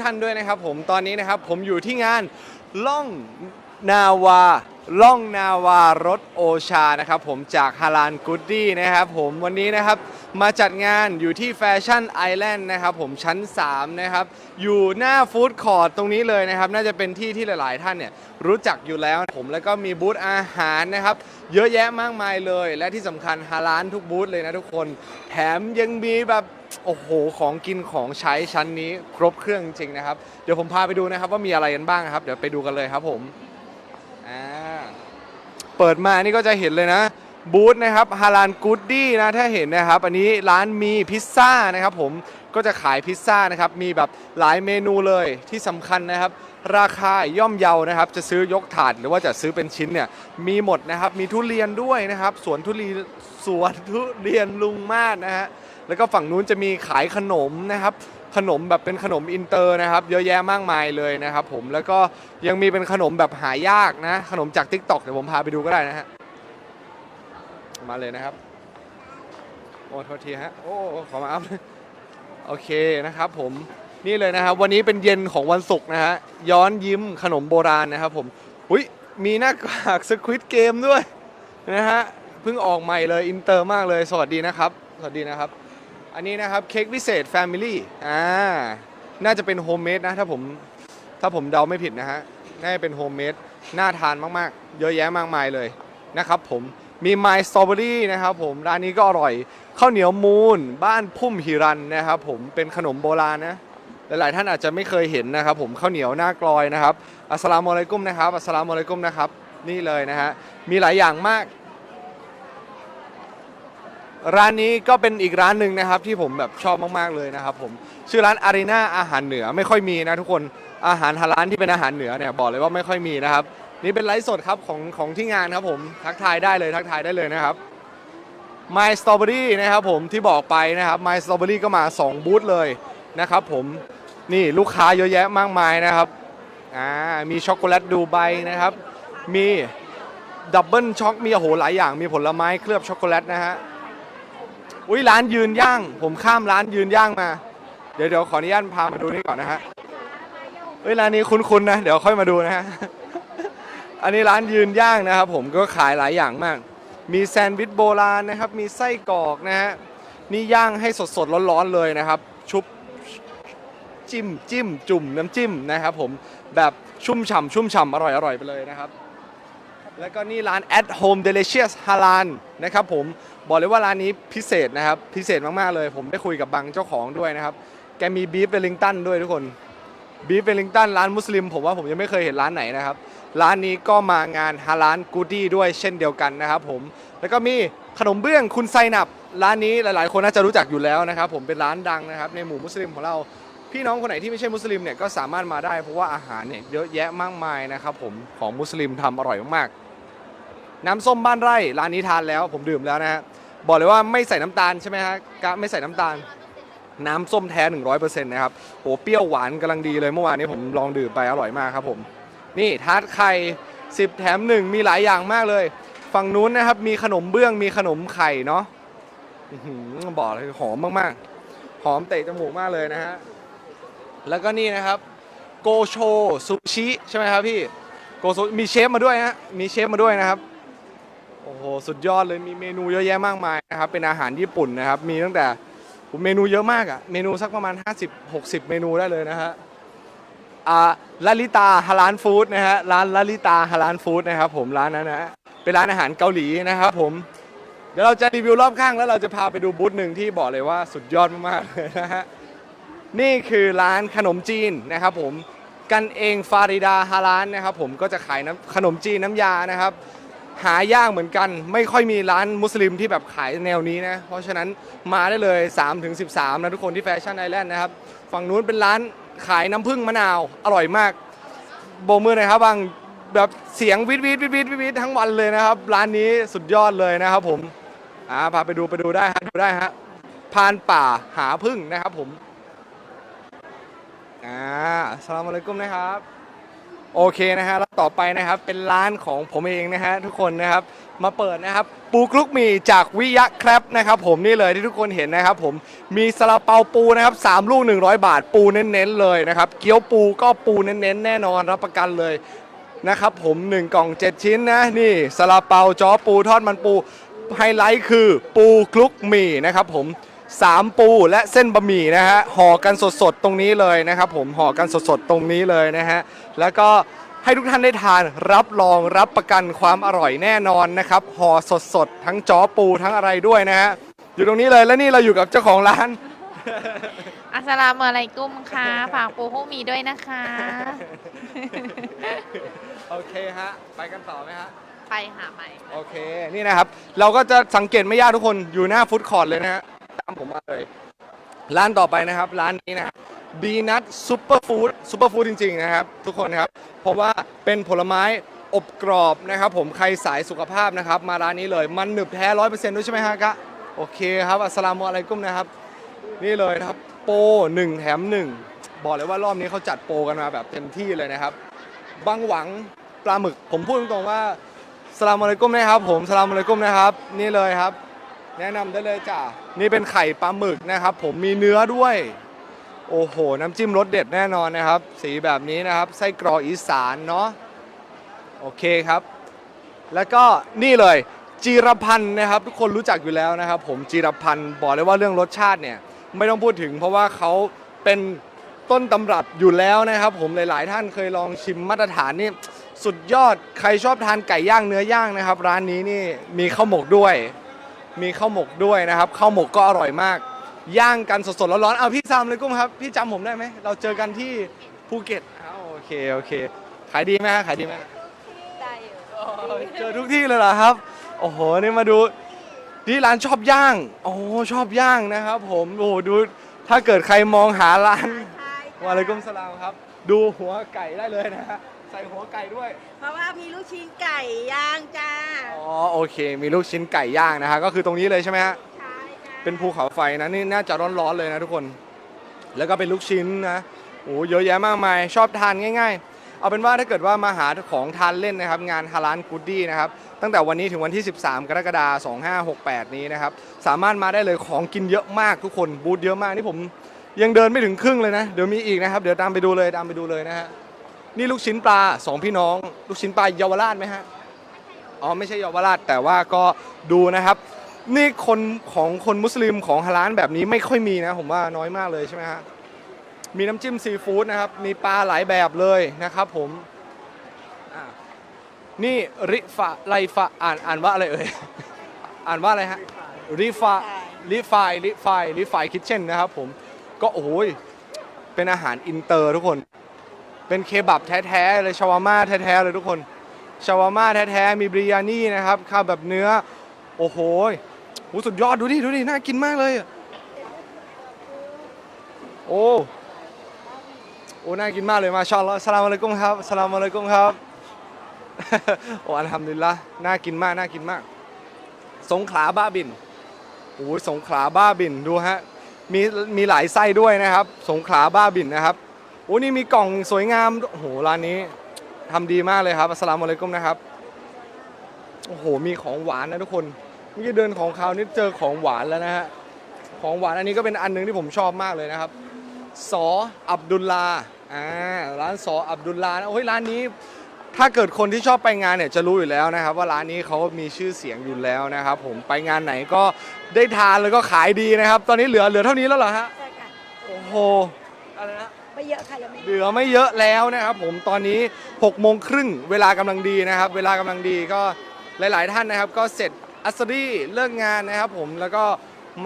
ท่านด้วยนะครับผมตอนนี้นะครับผมอยู่ที่งานล่องนาวาล่องนาวารถโอชานะครับผมจากฮาลานกูดดี้นะครับผมวันนี้นะครับมาจัดงานอยู่ที่แฟชั่นไอแลนด์นะครับผมชั้น 3 นะครับ อยู่หน้าฟู้ดคอร์ทตรงนี้เลยนะครับ น่าจะเป็นที่ที่หลาย ๆ ท่านเนี่ยรู้จักอยู่แล้วผมแล้วก็มีบูธอาหารนะครับ เยอะแยะมากมายเลย และที่สำคัญฮาลานทุกบูธเลยนะทุกคน แถมยังมีแบบ โอ้โห ของกินของใช้ชั้นนี้ครบเครื่องจริงๆนะครับ เดี๋ยวผมพาไปดูนะครับว่ามีอะไรกันบ้างครับ เดี๋ยวไปดูกันเลยครับผมอ่าเปิดมานี่ก็จะเห็นเลยนะ บูธนะครับฮาลานกูดดี้นะถ้าเห็นนะครับ อันนี้ร้านมีพิซซ่านะครับผมก็จะขายพิซซ่านะครับ มีแบบหลายเมนูเลยที่สำคัญนะครับ ราคาย่อมเยานะครับ จะซื้อยกถาดหรือว่าจะซื้อเป็นชิ้นเนี่ย มีหมดนะครับ มีทุเรียนด้วยนะครับ สวนทุเรียนสวนทุเรียนลุงมาศนะฮะ แล้วก็ฝั่งนู้นจะมีขายขนมนะครับขนมแบบเป็นขนมอินเตอร์นะครับเยอะแยะมากมายเลยนะครับผมแล้วก็ยังมีเป็นขนมแบบหายากนะ ขนมจาก t ิ k t o k เดี๋ยวผมพาไปดูก็ได้นะฮะมาเลยนะครับ โอ้โทษทีฮะโอ้ขอมาอัพโอเคนะครับผมนี่เลยนะครับ วันนี้เป็นเย็นของวันศุกร์นะฮะย้อนยิ้มขนมโบราณนะครับผมอุ้ยมีหน้ากากสควิตเกมด้วยนะฮะเพิ่งออกใหม่เลยอินเตอร์มากเลย สวัสดีนะครับ สวัสดีนะครับ อันนี้นะครับเค้กพิเศษ Family อ่าน่าจะเป็นโฮมเมดนะถ้าผมถ้าผมเดาไม่ผิดนะฮะน่าจะเป็นโฮมเมดน่าทานมากๆ เยอะแยะมากมายเลยนะครับผมมี My Strawberry นะครับผมร้านนี้ก็อร่อยข้าวเหนียวมูนบ้านพุ่มฮิรันนะครับผมเป็นขนมโบราณนะหลายๆท่านอาจจะไม่เคยเห็นนะครับผมข้าวเหนียวหน้ากลอยนะครับอัสลามุอะลัยกุมนะครับอัสสลามุอะลัยกุมนะครับนี่เลยนะฮะมีหลายอย่างมาก ร้านนี้ก็เป็นอีกร้านหนึ่งนะครับที่ผมแบบชอบมากๆเลยนะครับผมชื่อร้านอารีนาอาหารเหนือไม่ค่อยมีนะทุกคนอาหารฮาลานที่เป็นอาหารเหนือเนี่ยบอกเลยว่าไม่ค่อยมีนะครับ นี่เป็นไลฟ์สดครับของของที่งานครับผมทักทายได้เลยทักทายได้เลยนะครับ My Strawberry นะครับผมที่บอกไปนะครับ My Strawberry ก็มา 2 บูธเลยนะครับผมนี่ลูกค้าเยอะแยะมากมายนะครับอ่ามีช็อกโกแลตดูไบนะครับ มีดับเบิลช็อกมีโอ้โหหลายอย่างมีผลไม้เคลือบช็อกโกแลตนะฮะ อุ้ยร้านยืนย่าง ผมข้ามร้านยืนย่างมา เดี๋ยวเดี๋ยวขออนุญาตพามาดูนี่ก่อนนะฮะเฮ้ยร้านนี้คุ้นๆนะ เดี๋ยวค่อยมาดูนะฮะ อันนี้ร้านยืนย่างนะครับ ผมก็ขายหลายอย่างมาก มีแซนด์วิชโบราณนะครับ มีไส้กรอกนะฮะ นี่ย่างให้สดๆร้อนๆเลยนะครับ ชุบจิ้มจิ้มจุ่มน้ำจิ้มนะครับผมแบบชุ่มฉ่ำชุ่มฉ่ำอร่อยอร่อยไปเลยนะครับ แล้วก็นี่ร้าน at home delicious halal นะครับผม บอกเลยว่าร้านนี้พิเศษนะครับ พิเศษมากๆเลย ผมได้คุยกับบังเจ้าของด้วยนะครับ แกมีบีฟเวลลิงตันด้วยทุกคนบีฟเวลลิงตันร้านมุสลิม ผมว่าผมยังไม่เคยเห็นร้านไหนนะครับ ร้านนี้ก็มางานฮาลานกูดี้ด้วยเช่นเดียวกันนะครับผมแล้วก็มีขนมเบื้องคุณไซนับ ร้านนี้หลายๆ คนน่าจะรู้จักอยู่แล้วนะครับ ผมเป็นร้านดังนะครับ ในหมู่มุสลิมของเราพี่น้องคนไหนที่ไม่ใช่มุสลิมเนี่ยก็สามารถมาได้เพราะว่าอาหารเนี่ยเยอะแยะมากมายนะครับผมของมุสลิมทำอร่อยมากๆน้ำส้มบ้านไร่ร้านนี้ทานแล้วผมดื่มแล้วนะฮะ บอกเลยว่าไม่ใส่น้ำตาลใช่ไหมฮะกะไม่ใส่น้ำตาล น้ำส้มแท้ 100%นะครับโหเปรี้ยวหวานกำลังดีเลยเมื่อวานนี้ผมลองดื่มไปอร่อยมากครับผม นี่ทาร์ตไข่ 10 แถม 1 มีหลายอย่างมากเลย ฝั่งนู้นนะครับมีขนมเบื้องมีขนมไข่เนาะอื้อหือบอกเลยหอมมากๆ หอมเตะจมูกมากเลยนะฮะ แล้วก็นี่นะครับโกโชซูชิใช่ไหมครับพี่โกโซมีเชฟมาด้วยฮะมีเชฟมาด้วยนะครับ หสุดยอดเลยมีเมนูเยอะแยะมากมายนะครับเป็นอาหารญี่ปุ่นนะครับ มีตั้งแต่เมนูเยอะมากอะเมนูสักประมาณ 50 60 เมนูได้เลยนะฮะอ่าลาลิตาฮาลานฟู้ดนะฮะร้านลาลิตาฮาลานฟู้ดนะครับผมร้านนั้นนะฮะเป็นร้านอาหารเกาหลีนะครับผมเดี๋ยวเราจะรีวิวรอบข้างแล้วเราจะพาไปดูบูธหนึ่งที่บอกเลยว่าสุดยอดมากๆเลยนะฮะนี่คือร้านขนมจีนนะครับผมกันเองฟาริดาฮาลานนะครับผมก็จะขายน้ำขนมจีนน้ำยานะครับ หายากเหมือนกัน ไม่ค่อยมีร้านมุสลิมที่แบบขายแนวนี้นะ เพราะฉะนั้นมาได้เลย3-13ถึง13 นะทุกคนที่แฟชั่นไอแลนด์นะครับ ฝั่งนู้นเป็นร้านขายน้ำผึ้งมะนาว อร่อยมากโบกมือหน่อยครับบางแบบเสียงวิดวิดวิดวิดวิดทั้งวันเลยนะครับ ร้านนี้สุดยอดเลยนะครับผมอ่าพาไปดูไปดูได้ฮะดูได้ฮะพานป่าหาพึ่งนะครับผมอ่าสลามุอะลัยกุมนะครับ โอเคนะฮะแล้วต่อไปนะครับเป็นร้านของผมเองนะฮะทุกคนนะครับมาเปิดนะครับ ปูคลุกหมีจากวิยะครับนะครับ ผมนี่เลยที่ทุกคนเห็นนะครับ ผมมีซาลาเปาปูนะครับสามลูก 100 บาทปูเน้นๆเลยนะครับ เกี๊ยวปูก็ปูเน้นๆ แน่นอนรับประกันเลยนะครับผม 1 กล่อง 7 ชิ้นนะ นี่ซาลาเปาจ้อปูทอดมันปูไฮไลท์คือปูคลุกหมี่นะครับผม สามปูและเส้นบะหมี่นะฮะห่อกันสดๆตรงนี้เลยนะครับ ผมห่อกันสดๆตรงนี้เลยนะฮะแล้วก็ให้ทุกท่านได้ทานรับรองรับประกันความอร่อยแน่นอนนะครับห่อสดๆทั้งจ้อปูทั้งอะไรด้วยนะฮะอยู่ตรงนี้เลยและนี่เราอยู่กับเจ้าของร้าน อัสสลามุอะลัยกุมค่ะฝากปูฮูมีด้วยนะคะ โอเคฮะไปกันต่อไหมฮะ ไปหาใหม่ โอเค นี่นะครับ เราก็จะสังเกตไม่ยากทุกคนอยู่หน้าฟู้ดคอร์ทเลยนะฮะตามผมมาเลย ร้านต่อไปนะครับ ร้านนี้นะครับบีนัทซูเปอร์ฟู้ดซูเปอร์ฟู้ดจริงๆนะครับ ทุกคนครับ เพราะว่าเป็นผลไม้อบกรอบนะครับ ผมใครสายสุขภาพนะครับ มาร้านนี้เลยมันหนึบแท้ร้อยเปอร์เซ็นต์ด้วยใช่ไหมฮะกะโอเคครับอัสลามุอะลัยกุมนะครับ นี่เลยครับ โปรหนึ่งแถมหนึ่งบอกเลยว่ารอบนี้เขาจัดโปรกันมาแบบเต็มที่เลยนะครับบางหวังปลาหมึก ผมพูดตรงๆว่าสลามอะลัยกุ้มนะครับ ผมสลามอะลัยกุ้มนะครับ นี่เลยครับ แนะนำได้เลยจ้ะนี่เป็นไข่ปลาหมึกนะครับ ผมมีเนื้อด้วย โอ้โห น้ำจิ้มรสเด็ดแน่นอนนะครับ สีแบบนี้นะครับ ไส้กรอกอีสานเนาะโอเคครับ แล้วก็นี่เลยจีรพันธ์นะครับ ทุกคนรู้จักอยู่แล้วนะครับ ผมจีรพันธ์บอกเลยว่าเรื่องรสชาติเนี่ย ไม่ต้องพูดถึงเพราะว่าเขาเป็นต้นตำรับอยู่แล้วนะครับ ผมหลาย ๆ ท่านเคยลองชิมมาตรฐานนี่สุดยอดใครชอบทานไก่ย่างเนื้อย่างนะครับ ร้านนี้นี่มีข้าวหมกด้วย มีข้าวหมกด้วยนะครับข้าวหมกก็อร่อยมาก ย่างกันสดๆร้อนๆเอาพี่ซามเลยกุ้งครับ พี่จำผมได้ไหม เราเจอกันที่ภูเก็ตอ้าวโอเคโอเค ขายดีไหมฮะขายดีไหมได้อยู่เจอทุกที่เลยเหรอครับ โอ้โหนี่มาดูที่ร้านชอบย่างโอ้ชอบย่างนะครับ ผมโอ้โหดูถ้าเกิดใครมองหาร้านวะอะลัยกุมสลามครับ ดูหัวไก่ได้เลยนะฮะ ใส่หัวไก่ด้วย เพราะว่ามีลูกชิ้นไก่ย่างจ้าอ๋อโอเค มีลูกชิ้นไก่ย่างนะฮะก็คือตรงนี้เลยใช่ไหมฮะ ใช่จ้าเป็นภูเขาไฟนะนี่น่าจะร้อนๆเลยนะทุกคน แล้วก็เป็นลูกชิ้นนะโอ้เยอะแยะมากมาย ชอบทานง่ายๆ เอาเป็นว่าถ้าเกิดว่ามาหาของทานเล่นนะครับ งานฮาลานกูดดี้นะครับ ตั้งแต่วันนี้ถึงวันที่ 13 กรกฎาคม 2568 นี้นะครับ สามารถมาได้เลยของกินเยอะมากทุกคนบูธเยอะมากนี่ผมยังเดินไม่ถึงครึ่งเลยนะ เดี๋ยวมีอีกนะครับ เดี๋ยวตามไปดูเลยตามไปดูเลยนะฮะ นี่ลูกชิ้นปลาสองพี่น้อง ลูกชิ้นปลาเยาวราชไหมฮะอ๋อไม่ใช่เยาวราชแต่ว่าก็ดูนะครับ นี่คนของคนมุสลิมของฮาลานแบบนี้ไม่ค่อยมีนะ ผมว่าน้อยมากเลยใช่ไหมฮะมีน้ำจิ้มซีฟู้ดนะครับ มีปลาหลายแบบเลยนะครับ ผมนี่ริฟะไลฟะอ่านอ่านว่าอะไรเอ่ยอ่านว่าอะไรฮะริฟะริฟายริฟายริฟายคิทเช่นนะครับ ผมก็โอ้ยเป็นอาหารอินเตอร์ทุกคน เป็นเคบับแท้ๆเลยชาวาม่าแท้ๆเลยทุกคนชาวาม่าแท้ๆมีบริยานี่นะครับข้าวแบบเนื้อ โอ้โหโหสุดยอดดูดิดูดิน่ากินมากเลยโอ้โอ้น่ากินมากเลยมาชอลสลามอะลัยกุมครับสลามอะลัยกุมครับโอ้อัลฮัมดุลิละน่ากินมากน่ากินมาก สงขลาบ้าบินโอ้ยสงขลาบ้าบินดูฮะมีมีหลายไส้ด้วยนะครับ สงขลาบ้าบินนะครับ โอ้นี่มีกล่องสวยงามด้วยโอ้โหร้านนี้ทำดีมากเลยครับอัสสลามุอะลัยกุมนะครับโอ้โหมีของหวานนะทุกคนเมื่อกี้เดินของคาวนี่เจอของหวานแล้วนะฮะของหวานอันนี้ก็เป็นอันหนึงที่ผมชอบมากเลยนะครับสออับดุลลาอ่าร้านสออับดุลลานะโอ้ยร้านนี้ถ้าเกิดคนที่ชอบไปงานเนี่ยจะรู้อยู่แล้วนะครับ ว่าร้านนี้เขามีชื่อเสียงอยู่แล้วนะครับ ผมไปงานไหนก็ได้ทานแล้วก็ขายดีนะครับ ตอนนี้เหลือเหลือเท่านี้แล้วเหรอฮะใช่ค่ะโอ้โหอะไรนะ ไม่เยอะค่ะยังไม่เหลือไม่เยอะแล้วนะครับผมตอนนี้6โมงครึ่งเวลากำลังดีนะครับ เวลากำลังดีก็หลาย ๆ ท่านนะครับ ก็เสร็จอัสรีเลิกงานนะครับ ผมแล้วก็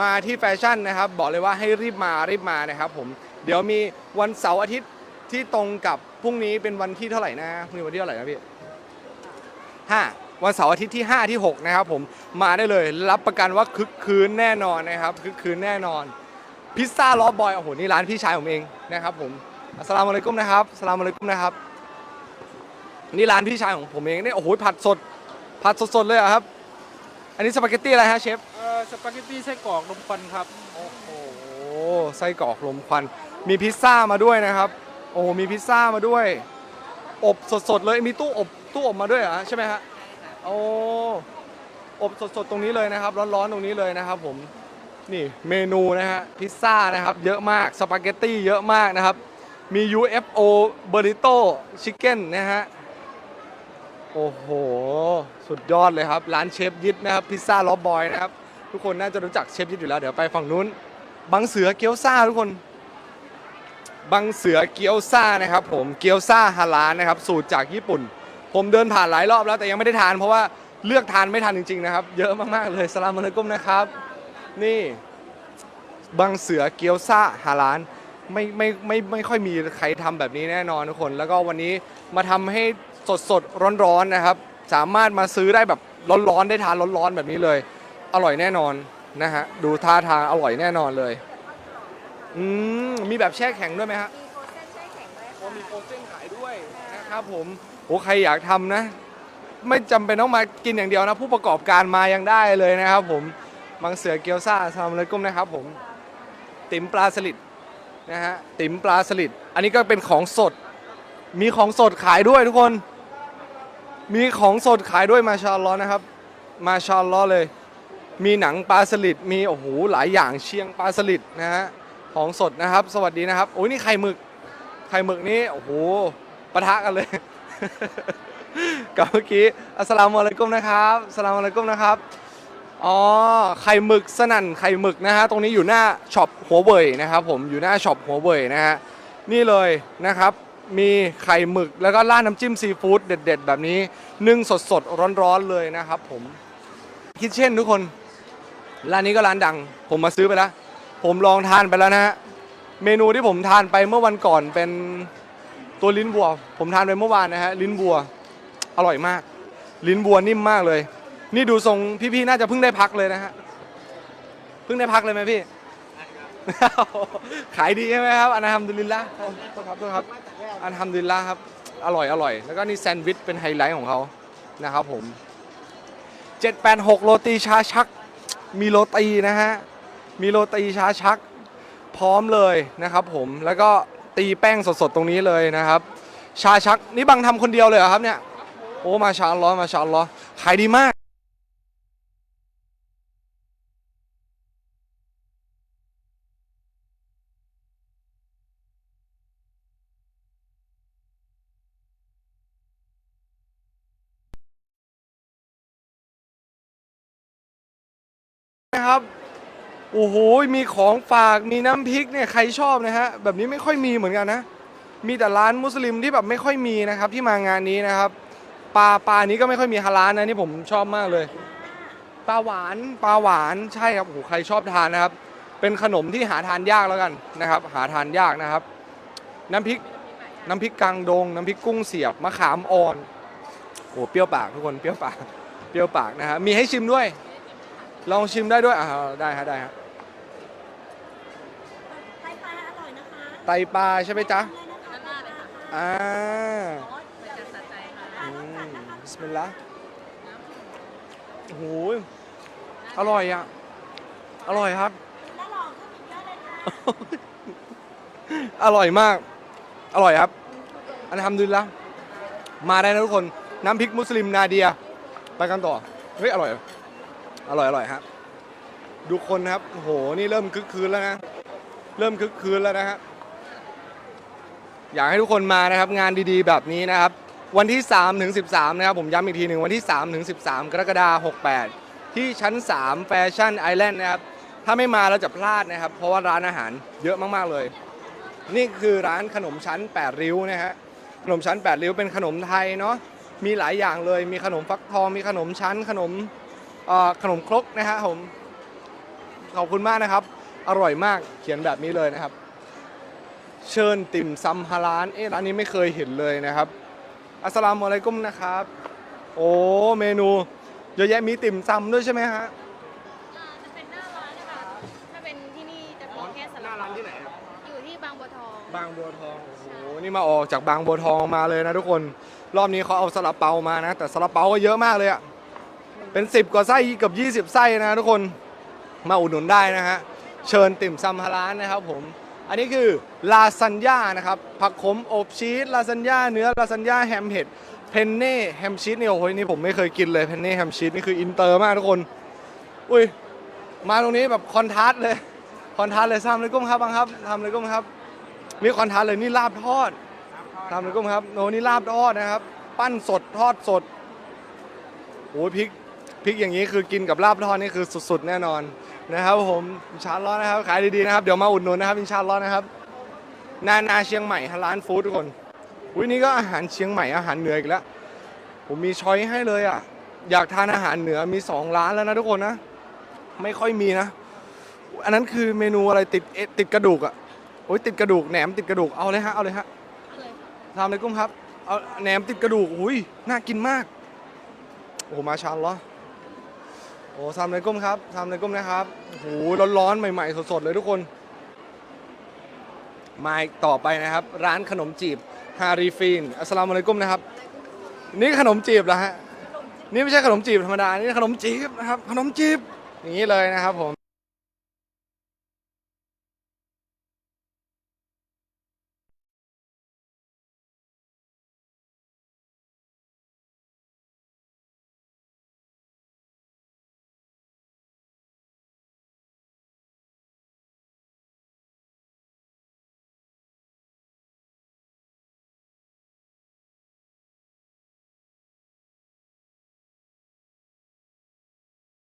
มาที่แฟชั่นนะครับ บอกเลยว่าให้รีบมารีบมานะครับ ผมเดี๋ยวมีวันเสาร์อาทิตย์ที่ตรงกับพรุ่งนี้เป็นวันที่เท่าไหร่นะพรุ่งนี้วันที่เท่าไหร่นะพี่ห้าวันเสาร์อาทิตย์ที่ 5 ที่ 6 นะครับผมมาได้เลยรับประกันว่าคึกคืนแน่นอนนะครับคึกคืนแน่นอน พิซซ่าล้อบอยโอ้โหนี่ร้านพี่ชายผมเองนะครับผมอัสสลามุอะลัยกุมนะครับอัสสลามุอะลัยกุมนะครับนี่ร้านพี่ชายของผมเองนี่โอ้โหผัดสด ผัดสดๆเลยเหรอครับ อันนี้สปาเกตตี้อะไรฮะเชฟเอ่อสปาเกตตี้ไส้กรอกลมควันครับ โอ้โหไส้กรอกลมควัน มีพิซซ่ามาด้วยนะครับ โอ้มีพิซซ่ามาด้วย อบสดๆเลยมีตู้อบตู้อบมาด้วยเหรอใช่ไหมฮะโอ้อบสดๆตรงนี้เลยนะครับ ร้อนๆตรงนี้เลยนะครับผม นี่เมนูนะฮะพิซซ่านะครับเยอะมากสปาเกตตี้เยอะมากนะครับ มี UFO Burrito Chicken นะฮะโอ้โห สุดยอดเลยครับ ร้านเชฟยิดนะครับพิซซ่าล็อบบอยนะครับ ทุกคนน่าจะรู้จักเชฟยิดอยู่แล้ว เดี๋ยวไปฝั่งนู้นบังเสือเกี๊ยวซ่าทุกคนบังเสือเกี๊ยวซ่านะครับ ผมเกี๊ยวซ่าฮาลานนะครับ สูตรจากญี่ปุ่น ผมเดินผ่านหลายรอบแล้วแต่ยังไม่ได้ทานเพราะว่าเลือกทานไม่ทันจริงๆนะครับ เยอะมากๆเลยสลามอะลัยกุมนะครับ นี่บังเสือเกี๊ยวซ่าฮาลานไม่ไม่ไม่ไม่ค่อยมีใครทำแบบนี้แน่นอนทุกคน แล้วก็วันนี้มาทำให้สดสดๆร้อนๆนะครับ สามารถมาซื้อได้แบบร้อนๆได้ทานร้อนๆแบบนี้เลย อร่อยแน่นอนนะฮะดูท่าทางอร่อยแน่นอนเลยอืมมีแบบแช่แข็งด้วยไหมฮะโอ้มีโปรเซนขายด้วยนะครับผมโอ้ใครอยากทำนะ ไม่จำเป็นต้องมากินอย่างเดียวนะ ผู้ประกอบการมายังได้เลยนะครับผม บางเสือเกี๊ยวซ่าซามเลยกุ้มนะครับผม ติ๋มปลาสลิดนะฮะติ๋มปลาสลิดอันนี้ก็เป็นของสด มีของสดขายด้วยทุกคน มีของสดขายด้วยมาชาอัลลอฮ์นะครับ มาชาอัลลอฮ์เลย มีหนังปลาสลิดมีโอ้โหหลายอย่างเชียงปลาสลิดนะฮะของสดนะครับ สวัสดีนะครับโอ้ยนี่ไข่หมึกไข่หมึกนี่โอ้โหปะทะกันเลย กับเมื่อกี้อัสสลามุอะลัยกุมนะครับอัสสลามุอะลัยกุมนะครับ อ๋อไข่หมึกสนั่นไข่หมึกนะฮะตรงนี้อยู่หน้าช็อปหัวเว่ยนะครับผมอยู่หน้าช็อปหัวเว่ยนะฮะนี่เลยนะครับมีไข่หมึกแล้วก็ราดน้ำจิ้มซีฟู้ดเด็ด ๆ แบบนี้นึ่งสดๆร้อนๆเลยนะครับผมคิดเช่นทุกคนร้านนี้ก็ร้านดัง ผมมาซื้อไปแล้ว ผมลองทานไปแล้วนะฮะเมนูที่ผมทานไปเมื่อวันก่อนเป็นตัวลิ้นวัว ผมทานไปเมื่อวานนะฮะลิ้นวัวอร่อยมาก ลิ้นวัวนิ่มมากเลย นี่ดูทรงพี่ๆน่าจะเพิ่งได้พักเลยนะฮะเพิ่งได้พักเลยไหมพี่ ขายดีใช่ไหมครับอันฮัมดุลิลละครับโทษครับโทษครับอันฮัมดุลิลละครับ อร่อยอร่อย แล้วก็นี่แซนด์วิชเป็นไฮไลท์ของเขานะครับผม 786 โรตีชาชัก มีโรตีนะฮะ มีโรตีชาชัก พร้อมเลยนะครับผม แล้วก็ตีแป้งสดๆ ตรงนี้เลยนะครับ ชาชัก นี่บังทำคนเดียวเลยเหรอครับเนี่ย โอ้ มาชาอัลลอฮ์มาชาอัลลอฮ์ขายดีมาก โอ้โห มีของฝากมีน้ำพริกเนี่ยใครชอบนะฮะแบบนี้ไม่ค่อยมีเหมือนกันนะ มีแต่ร้านมุสลิมที่แบบไม่ค่อยมีนะครับที่มางานนี้นะครับปลาปลานี้ก็ไม่ค่อยมีฮาลาลนะนี่ผมชอบมากเลยปลาหวานปลาหวานใช่ครับโอ้โหใครชอบทานนะครับ เป็นขนมที่หาทานยากแล้วกันนะครับ หาทานยากนะครับ น้ำพริกน้ำพริกกังดง น้ำพริกกุ้งเสียบมะขามอ่อนโอ้โหเปรี้ยวปากทุกคนเปรี้ยวปากเปรี้ยวปากนะฮะมีให้ชิมด้วย ลองชิมได้ด้วยอ่าได้ฮะได้ฮะ ไตปลาอร่อยนะคะ ไตปลาใช่ไหมจ๊ะเลยนะคะอ่าอ๋อเดี๋ยวจะใจค่ะอืมบิสมิลลาห์โอ้โหอร่อยอะ อร่อยครับน่าลองขึ้นอีกเยอะเลยค่ะอร่อยมาก อร่อยครับ อันทำดุลิลละมาได้นะทุกคน น้ำพริกมุสลิมนาเดีย ไปกันต่อ เฮ้ย อร่อย อร่อย อร่อยครับ ดูคนนะครับโอ้โห นี่เริ่มคึกคืนแล้วนะ เริ่มคึกคืนแล้วนะฮะ อยากให้ทุกคนมานะครับงานดีๆ แบบนี้นะครับ วันที่3ถึง13 นะครับ ผมย้ำอีกทีหนึ่งวันที่3ถึง13 กรกฎาคม68 ที่ชั้น 3 แฟชั่นไอแลนด์นะครับ ถ้าไม่มาเราจะพลาดนะครับ เพราะว่าร้านอาหารเยอะมากๆเลย นี่คือร้านขนมชั้น 8 ริ้วนะฮะขนมชั้น 8 ริ้วเป็นขนมไทยเนาะมีหลายอย่างเลยมีขนมฟักทองมีขนมชั้นขนมขนมครกนะฮะผมขอบคุณมากนะครับ อร่อยมากเขียนแบบนี้เลยนะครับ เชิญติ่มซำฮาลานเอ๊ะร้านนี้ไม่เคยเห็นเลยนะครับ อัสสลามุอะลัยกุมนะครับ โอ้เมนูเยอะแยะมีติ่มซำด้วยใช่ไหมฮะอ่าจะเป็นหน้าร้านนะคะ ถ้าเป็นที่นี่จะมีแค่สหลัน้าบร้านที่ไหนครับอยู่ที่บางบัวทอง บางบัวทองโอ้โหนี่มาออกจากบางบัวทองมาเลยนะทุกคนรอบนี้เขาเอาซาลาเปามานะ แต่ซาลาเปาก็เยอะมากเลยอะเป็น 10 กว่าไส้เกับ 20 ไส้นะทุกคนมาอุดหนุนได้นะฮะเชิญติ่มซำฮาร้านนะครับผม อันนี้คือลาซานญ่านะครับผักขมอบชีสลาซานญ่าเนื้อลาซานญ่าแฮมเห็ดเพนเน่แฮมชีสเนี่ยโอ้โหนี่ผมไม่เคยกินเลยเพนเน่แฮมชีสนี่คืออินเตอร์มากทุกคนอุ้ยมาตรงนี้แบบคอนทราสต์เลยคอนทราสต์เลยซ้ำเลยกุ้มครับบังครับทำเลยกุ้มครับ มีคอนทราสต์เลยนี่ลาบทอดทำเลยกุ้มครับโนนี่ลาบทอดนะครับ ปั้นสดทอดสดโอ้ยพริกพริกอย่างนี้คือกินกับลาบทอดนี่คือสุดๆแน่นอน นะครับผมอินชาอัลลอฮ์นะครับขายดีๆนะครับเดี๋ยวมาอุดหนุนนะครับอินชาอัลลอฮ์นะครับนานาเชียงใหม่ฮะร้านฟู้ดทุกคนอุ้ยนี่ก็อาหารเชียงใหม่อาหารเหนืออีกแล้วผมมีช้อยให้เลยอะอยากทานอาหารเหนือมีสองร้านแล้วนะทุกคนนะ ไม่ค่อยมีนะ อันนั้นคือเมนูอะไรติดเอติดกระดูกอะโอ้ยติดกระดูกแหนมติดกระดูกเอาเลยฮะเอาเลยฮะทำเลยกุ้งครับเอาแหนมติดกระดูกอุ้ยน่ากินมากโอ้โหมาชาอัลลอ โอ้ทำเลยกุ้มครับซามเลยกุ้มนะครับโอ้โหร้อนๆ ใหม่ ๆ สดๆ เลยทุกคน มาอีกต่อไปนะครับ ร้านขนมจีบฮารีฟีนอัสลามุอะลัยกุมนะครับ นี่ขนมจีบแล้วฮะนี่ไม่ใช่ขนมจีบธรรมดา นี่ขนมจีบนะครับ ขนมจีบอย่างนี้เลยนะครับผม